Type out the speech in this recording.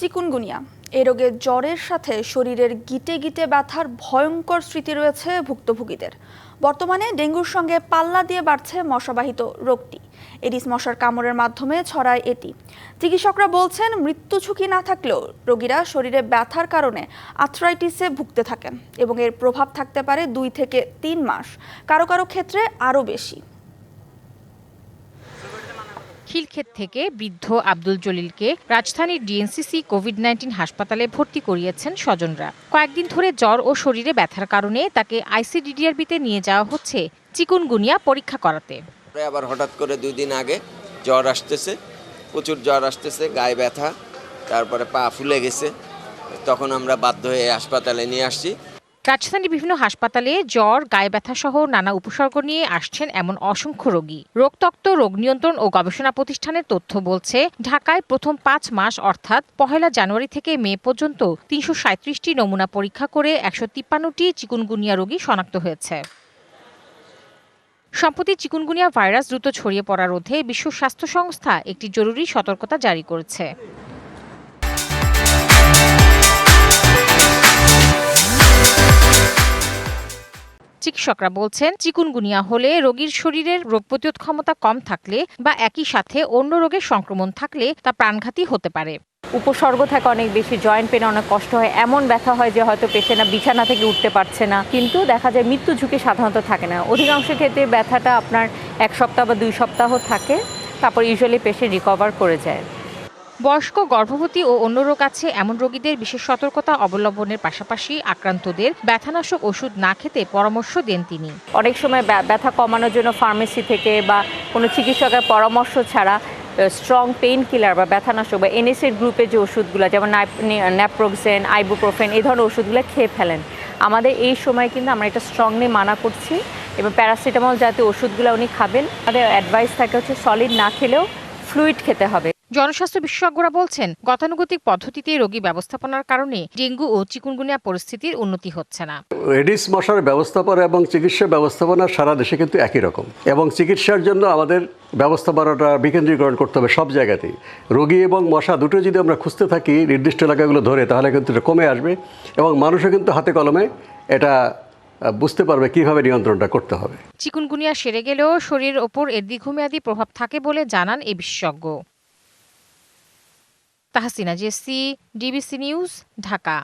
Chikungunya. এই রোগে জ্বরের সাথে শরীরের গিটে গিটে ব্যথার ভয়ঙ্কর স্মৃতি রয়েছে ভুক্তভোগীদের। বর্তমানে ডেঙ্গুর সঙ্গে পাল্লা দিয়ে বাড়ছে মশাবাহিত রোগটি। এডিস মশার কামড়ের মাধ্যমে ছড়ায় এটি। চিকিৎসকরা বলছেন, মৃত্যু ঝুঁকি না থাকলেও রোগীরা শরীরে ব্যথার কারণে আর্থ্রাইটিসে ভুগতে থাকেন এবং এর প্রভাব থাকতে পারে দুই থেকে তিন মাস। কারও কারও ক্ষেত্রে আরও বেশি। খিলক্ষেত থেকে বৃদ্ধ আব্দুল জলিলকে রাজধানীর ডিএনসিসি কোভিড নাইন্টিন হাসপাতালে ভর্তি করিয়েছেন স্বজনরা। কয়েকদিন ধরে জ্বর ও শরীরে ব্যথার কারণে তাকে আইসিডিডিআরবিতে নিয়ে যাওয়া হচ্ছে চিকুনগুনিয়া পরীক্ষা করাতে। আবার হঠাৎ করে দুই দিন আগে জ্বর আসতেছে, প্রচুর জ্বর আসতেছে, গায়ে ব্যথা, তারপরে পা ফুলে গেছে। তখন আমরা বাধ্য হয়ে হাসপাতালে নিয়ে আসছি। রাজধানীর বিভিন্ন হাসপাতালে জ্বর, গায়ে ব্যথা সহ নানা উপসর্গ নিয়ে আসছেন এমন অসংখ্য রোগী। রোগতক্ত রোগ নিয়ন্ত্রণ ও গবেষণা প্রতিষ্ঠানের তথ্য বলছে, ঢাকায় প্রথম পাঁচ মাস অর্থাৎ পহেলা জানুয়ারি থেকে মে পর্যন্ত তিনশো সাঁত্রিশটি নমুনা পরীক্ষা করে একশো তিপ্পান্নটি চিকুনগুনিয়া রোগী শনাক্ত হয়েছে। সম্প্রতি চিকুনগুনিয়া ভাইরাস দ্রুত ছড়িয়ে পড়া রোধে বিশ্ব স্বাস্থ্য সংস্থা একটি জরুরি সতর্কতা জারি করেছে। চিকিৎসকরা বলছেন, চিকুনগুনিয়া হলে রোগীর শরীরের রোগ প্রতিরোধ ক্ষমতা কম থাকলে বা একই সাথে অন্য রোগের সংক্রমণ থাকলে তা প্রাণঘাতী হতে পারে। উপসর্গ থাকে অনেক বেশি, জয়েন্ট পেনে অনেক কষ্ট হয়, এমন ব্যথা হয় যে হয়তো পেশেন্ট বিছানা থেকে উঠতে পারছে না। কিন্তু দেখা যায় মৃত্যু ঝুঁকি সাধারণত থাকে না। অধিকাংশ ক্ষেত্রে ব্যথাটা আপনার এক সপ্তাহ বা দুই সপ্তাহ থাকে, তারপর ইউজুয়ালি পেশেন্ট রিকভার করে যায়। বয়স্ক, গর্ভবতী ও অন্য রোগ আছে, এমন রোগীদের বিশেষ সতর্কতা অবলম্বনের পাশাপাশি আক্রান্তদের ব্যথানাশক ওষুধ না খেতে পরামর্শ দেন তিনি। অনেক সময় ব্যা- ব্যথা কমানোর জন্য ফার্মেসি থেকে বা কোনো চিকিৎসকের পরামর্শ ছাড়া স্ট্রং পেইন কিলার বা ব্যথানাশক বা এনএসের গ্রুপের যে ওষুধগুলো, যেমন ন্যাপ্রোক্সেন আইবুপ্রোফেন এই ধরনের ওষুধগুলো খেয়ে ফেলেন। আমাদের এই সময় কিন্তু আমরা এটা স্ট্রংলি মানা করছি এবং প্যারাসিটামল জাতীয় ওষুধগুলো উনি খাবেন। আমাদের অ্যাডভাইস থাকে হচ্ছে সলিড না খেলেও ফ্লুইড খেতে হবে। জনস্বাস্থ্য বিশেষজ্ঞরা বলছেন গতানুগতিক পদ্ধতিতে রোগী ব্যবস্থাপনার কারণে ডেঙ্গু ও চিকুনগুনিয়া পরিস্থিতির উন্নতি হচ্ছে না। এডিস মশার ব্যবস্থাপনা এবং চিকিৎসা ব্যবস্থাপনা সারা দেশে কিন্তু একই রকম। এবং চিকিৎসার জন্য আমাদের ব্যবস্থাপনাটা বিকেন্দ্রীকরণ করতে হবে সব জায়গাতেই। রোগী এবং মশা দুটো যদি আমরা খুঁজতে থাকি নির্দিষ্ট এলাকাগুলো ধরে তাহলে কিন্তু এটা কমে আসবে এবং মানুষও কিন্তু হাতে কলমে এটা বুঝতে পারবে কীভাবে নিয়ন্ত্রণটা করতে হবে। চিকুনগুনিয়া সেরে গেলেও শরীরের ওপর এর দীর্ঘমেয়াদী প্রভাব থাকে বলে জানান এই বিশেষজ্ঞ। তাহসিনা জেসি ডিবিসি নিউজ ঢাকা।